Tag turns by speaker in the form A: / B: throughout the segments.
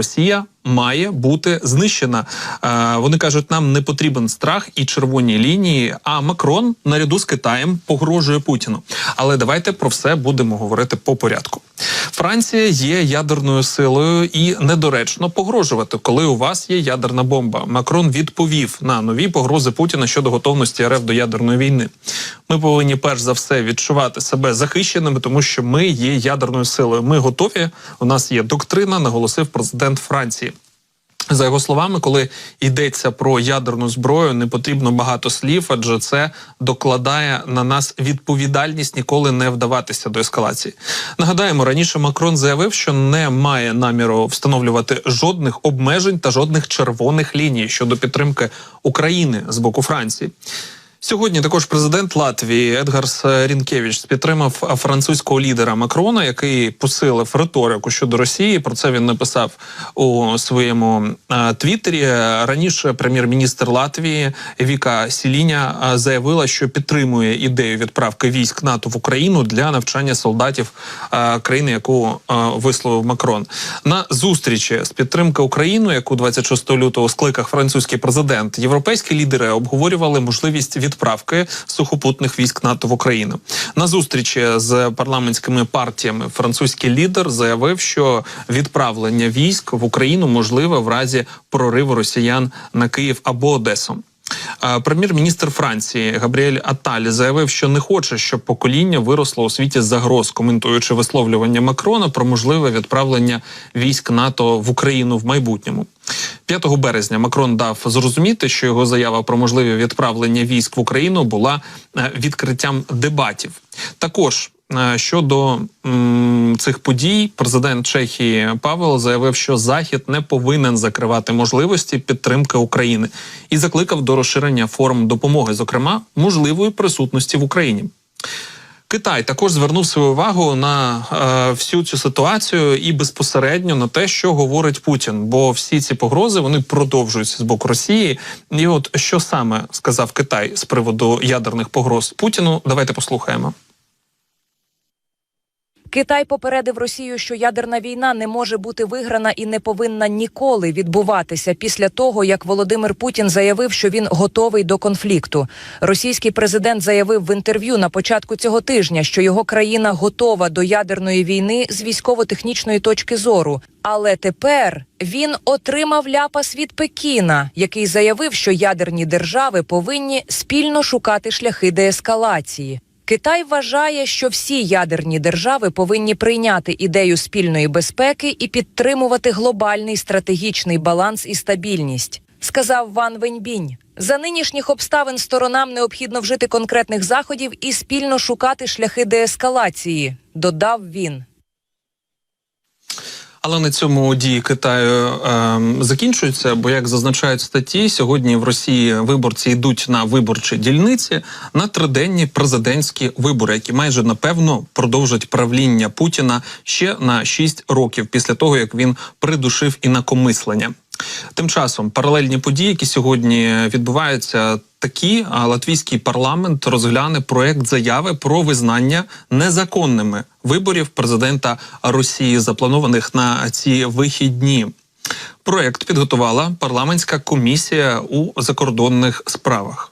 A: Росія має бути знищена. Е, Вони кажуть, нам не потрібен страх і червоні лінії. А Макрон наряду з Китаєм погрожує Путіну. Але давайте про все будемо говорити по порядку. Франція є ядерною силою і недоречно погрожувати, коли у вас є ядерна бомба. Макрон відповів на нові погрози Путіна щодо готовності РФ до ядерної війни. Ми повинні перш за все відчувати себе захищеними, тому що ми є ядерною силою. Ми готові. У нас є доктрина, наголосив президент Франції. За його словами, коли йдеться про ядерну зброю, не потрібно багато слів, адже це докладає на нас відповідальність ніколи не вдаватися до ескалації. Нагадаємо, раніше Макрон заявив, що не має наміру встановлювати жодних обмежень та жодних червоних ліній щодо підтримки України з боку Франції. Сьогодні також президент Латвії Едгарс Рінкевич підтримав французького лідера Макрона, який посилив риторику щодо Росії. Про це він написав у своєму е, твіттері. Раніше прем'єр-міністр Латвії Віка Сіліня е, заявила, що підтримує ідею відправки військ НАТО в Україну для навчання солдатів е, країни, яку висловив Макрон. На зустрічі з підтримки України, яку 26 лютого скликав французький президент, європейські лідери обговорювали можливість відправки сухопутних військ НАТО в Україну. На зустрічі з парламентськими партіями французький лідер заявив, що відправлення військ в Україну можливе в разі прориву росіян на Київ або Одесу. Прем'єр-міністр Франції Габріель Аталь заявив, що не хоче, щоб покоління виросло у світі загроз, коментуючи висловлювання Макрона про можливе відправлення військ НАТО в Україну в майбутньому. 5 березня Макрон дав зрозуміти, що його заява про можливе відправлення військ в Україну була е, відкриттям дебатів. Також щодо м, цих подій, президент Чехії Павел заявив, що Захід не повинен закривати можливості підтримки України і закликав до розширення форм допомоги, зокрема можливої присутності в Україні. Китай також звернув свою увагу на е, всю цю ситуацію і безпосередньо на те, що говорить Путін. Бо всі ці погрози вони продовжуються з боку Росії. І от що саме сказав Китай з приводу ядерних погроз Путіну? Давайте послухаємо.
B: Китай попередив Росію, що ядерна війна не може бути виграна і не повинна ніколи відбуватися після того, як Володимир Путін заявив, що він готовий до конфлікту. Російський президент заявив в інтерв'ю на початку цього тижня, що його країна готова до ядерної війни з військово-технічної точки зору. Але тепер він отримав ляпас від Пекіна, який заявив, що ядерні держави повинні спільно шукати шляхи деескалації. Китай вважає, що всі ядерні держави повинні прийняти ідею спільної безпеки і підтримувати глобальний стратегічний баланс і стабільність, сказав Ван Веньбінь. За нинішніх обставин сторонам необхідно вжити конкретних заходів і спільно шукати шляхи деескалації, додав він.
A: Але на цьому дії Китаю е, закінчуються. Бо, як зазначають статті, сьогодні в Росії виборці йдуть на виборчі дільниці на триденні президентські вибори, які майже напевно продовжать правління Путіна ще на 6 років після того, як він придушив інакомислення. Тим часом паралельні події, які сьогодні відбуваються, такі латвійський парламент розгляне проект заяви про визнання незаконними виборів президента Росії, запланованих на ці вихідні. Проект підготувала парламентська комісія у закордонних справах.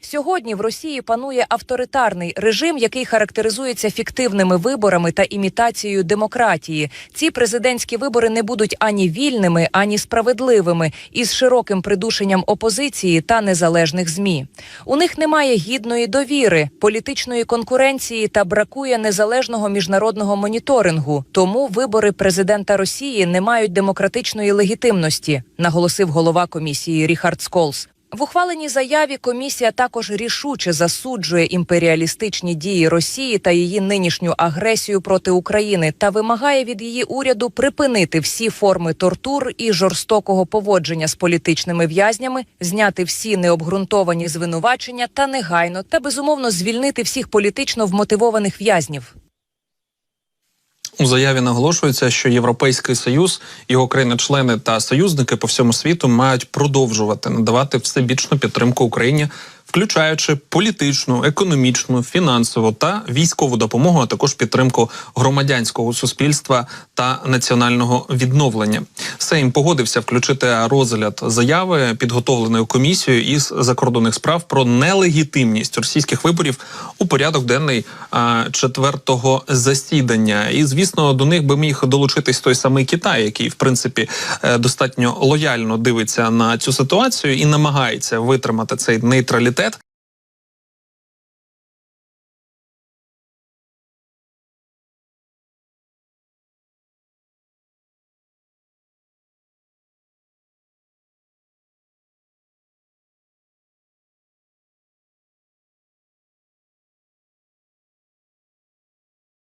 B: Сьогодні в Росії панує авторитарний режим, який характеризується фіктивними виборами та імітацією демократії. Ці президентські вибори не будуть ані вільними, ані справедливими, із широким придушенням опозиції та незалежних змі. У них немає гідної довіри, політичної конкуренції та бракує незалежного міжнародного моніторингу. Тому вибори президента Росії не мають демократичної легітимності, наголосив голова комісії Ріхард Сколс. В ухваленій заяві комісія також рішуче засуджує імперіалістичні дії Росії та її нинішню агресію проти України та вимагає від її уряду припинити всі форми тортур і жорстокого поводження з політичними в'язнями, зняти всі необґрунтовані звинувачення та негайно та безумовно звільнити всіх політично вмотивованих в'язнів.
A: У заяві наголошується, що Європейський союз, його країни-члени та союзники по всьому світу мають продовжувати надавати всебічну підтримку Україні включаючи політичну, економічну, фінансову та військову допомогу, а також підтримку громадянського суспільства та національного відновлення. Сейм погодився включити розгляд заяви, підготовленої комісією із закордонних справ про нелегітимність російських виборів у порядок денний четвертого засідання. І звісно, до них би міг долучитись той самий Китай, який в принципі е, достатньо лояльно дивиться на цю ситуацію і намагається витримати цей нейтралітет. університет.